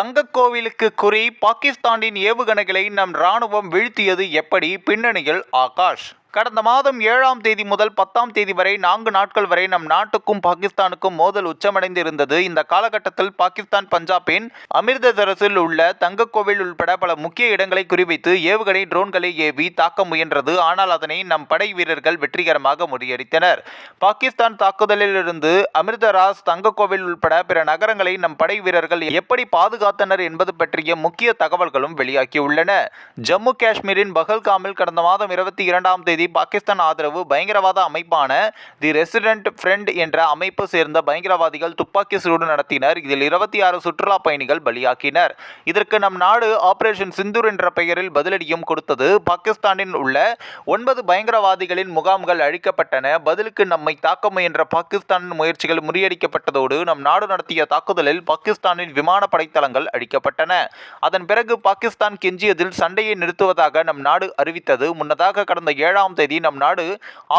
தங்கக்கோவிலுக்கு குறி பாகிஸ்தானின் ஏவுகணைகளை நம் ராணுவம் வீழ்த்தியது எப்படி? பின்னணியில் ஆகாஷ். கடந்த மாதம் ஏழாம் தேதி முதல் பத்தாம் தேதி வரை நான்கு நாட்கள் வரை நம் நாட்டுக்கும் பாகிஸ்தானுக்கும் மோதல் உச்சமடைந்து இருந்தது இந்த காலகட்டத்தில் பாகிஸ்தான் பஞ்சாபின் அமிர்தசரஸில் உள்ள தங்கக்கோவில் உள்பட பல முக்கிய இடங்களை குறிவைத்து ஏவுகணை ட்ரோன்களை ஏவி தாக்க முயன்றது. ஆனால் அதனை நம் படை வீரர்கள் வெற்றிகரமாக முறியடித்தனர். பாகிஸ்தான் தாக்குதலிலிருந்து அமிர்தராஸ் தங்கக்கோவில் உள்பட பிற நகரங்களை நம் படை வீரர்கள் எப்படி பாதுகாத்தனர் என்பது பற்றிய முக்கிய தகவல்களும் வெளியாகியுள்ளன. ஜம்மு காஷ்மீரின் பகல்காமில் கடந்த மாதம் இருபத்தி இரண்டாம் தேதி பாகிஸ்தான் ஆதரவு பயங்கரவாத அமைப்பான தி ரெசிடென்ட் ஃப்ரெண்ட் என்ற அமைப்பு சேர்ந்த பயங்கரவாதிகள் துப்பாக்கி சூடு நடத்தினர். இதில் இருபத்தி ஆறு சுற்றுலா பயணிகள் பலியாக்கினர். இதற்கு நம் நாடு ஆபரேஷன் சிந்தூர் என்ற பெயரில் பதிலடியும் கொடுத்தது. பாகிஸ்தானில் உள்ள ஒன்பது பயங்கரவாதிகளின் முகாம்கள் அழிக்கப்பட்டன. பதிலுக்கு நம்மை தாக்க முயன்ற பாகிஸ்தானின் முயற்சிகள் முறியடிக்கப்பட்டதோடு நம் நாடு நடத்திய தாக்குதலில் பாகிஸ்தானின் விமான தளங்கள் அழிக்கப்பட்டன. அதன் பிறகு பாகிஸ்தான் கெஞ்சியதில் சண்டையை நிறுத்துவதாக நம் நாடு அறிவித்தது. முன்னதாக கடந்த ஏழாம் தேதி நம் நாடு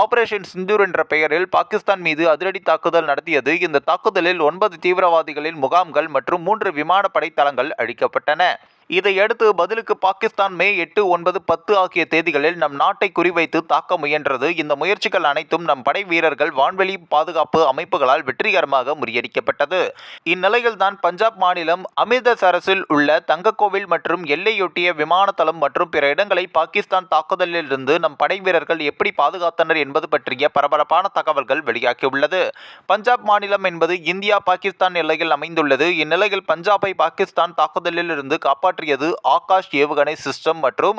ஆபரேஷன் சிந்தூர் என்ற பெயரில் பாகிஸ்தான் மீது அதிரடி தாக்குதல் நடத்தியது. இந்த தாக்குதலில் ஒன்பது தீவிரவாதிகளின் முகாம்கள் மற்றும் மூன்று விமானப்படை தளங்கள் அழிக்கப்பட்டன. இதையடுத்து பதிலுக்கு பாகிஸ்தான் மே எட்டு ஒன்பது பத்து ஆகிய தேதிகளில் நம் நாட்டை குறிவைத்து தாக்க முயன்றது. இந்த முயற்சிகள் அனைத்தும் நம் படை வீரர்கள் வான்வெளி பாதுகாப்பு அமைப்புகளால் வெற்றிகரமாக முறியடிக்கப்பட்டது. இந்நிலையில்தான் பஞ்சாப் மாநிலம் அமிர்தசரஸில் உள்ள தங்கக்கோவில் மற்றும் எல்லையொட்டிய விமான தளம் மற்றும் பிற இடங்களை பாகிஸ்தான் தாக்குதலிலிருந்து நம் படை வீரர்கள் எப்படி பாதுகாத்தனர் என்பது பற்றிய பரபரப்பான தகவல்கள் வெளியாகியுள்ளது. பஞ்சாப் மாநிலம் என்பது இந்தியா பாகிஸ்தான் எல்லையில் அமைந்துள்ளது. இந்நிலையில் பஞ்சாபை பாகிஸ்தான் தாக்குதலில் இருந்து காப்பாற்றியது ஆகாஷ் ஏவுகணை சிஸ்டம் மற்றும்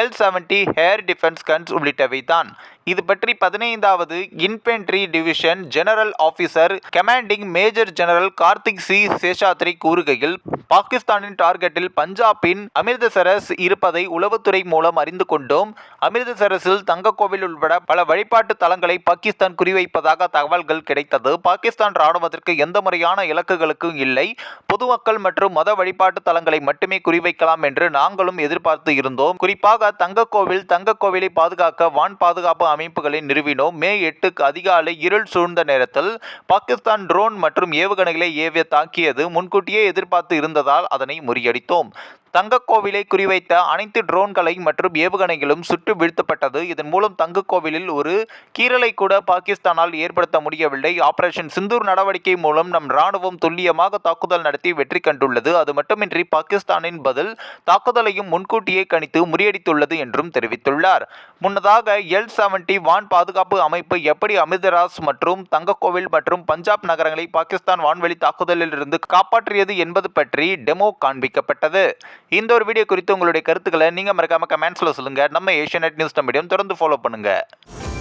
L seventy air defence guns உள்ளிட்டவை தான். இது பற்றி பதினைந்தாவது infantry division general officer commanding major general Karthik C Seshadri கூறுகையில் பாகிஸ்தானின் டார்கெட்டில் பஞ்சாபின் அமிர்தசரஸ் இருப்பதை உளவுத்துறை மூலம் அறிந்து கொண்டோம். அமிர்தசரஸில் தங்கக்கோவில் உள்பட பல வழிபாட்டு தலங்களை பாகிஸ்தான் குறிவைப்பதாக தகவல்கள் கிடைத்தது. பாகிஸ்தான் ராணுவத்திற்கு எந்த முறையான இலக்குகளுக்கும் இல்லை. பொதுமக்கள் மற்றும் மத வழிபாட்டு தலங்களை மட்டுமே குறிவைக்கலாம் என்று நாங்களும் எதிர்பார்த்து இருந்தோம். குறிப்பாக தங்கக்கோவில் தங்கக்கோவிலை பாதுகாக்க வான் பாதுகாப்பு அமைப்புகளை நிறுவினோம். மே எட்டுக்கு அதிகாலை இருள் சூழ்ந்த நேரத்தில் பாகிஸ்தான் ட்ரோன் மற்றும் ஏவுகணைகளை ஏவிய தாக்கியது முன்கூட்டியே எதிர்பார்த்து இருந்ததால் அதனை முறியடித்தோம். தங்கக்கோவிலை குறிவைத்த அனைத்து ட்ரோன்களை மற்றும் ஏவுகணைகளும் சுட்டு வீழ்த்தப்பட்டது. இதன் மூலம் தங்கக்கோவிலில் ஒரு கீரலை கூட பாகிஸ்தானால் ஏற்படுத்த முடியவில்லை. ஆபரேஷன் சிந்தூர் நடவடிக்கை மூலம் நம் ராணுவம் துல்லியமாக தாக்குதல் நடத்தி வெற்றி கண்டுள்ளது. அது மட்டுமின்றி பாகிஸ்தானின் பதில் தாக்குதலையும் முன்கூட்டியே கணித்து முறியடித்துள்ளது என்றும் தெரிவித்துள்ளார். முன்னதாக எல் செவன்டி வான் பாதுகாப்பு அமைப்பு எப்படி அமிர்தராஸ் மற்றும் தங்கக்கோவில் மற்றும் பஞ்சாப் நகரங்களை பாகிஸ்தான் வான்வெளி தாக்குதலில் இருந்து காப்பாற்றியது என்பது பற்றி டெமோ காண்பிக்கப்பட்டது. இந்த ஒரு வீடியோ குறித்து உங்களுடைய கருத்துக்களை நீங்கள் மறக்காமல் கமெண்ட்ஸில் சொல்லுங்கள் நம்ம ஏஷியநெட் நியூஸ் மீடியம் தொடர்ந்து ஃபாலோ பண்ணுங்கள்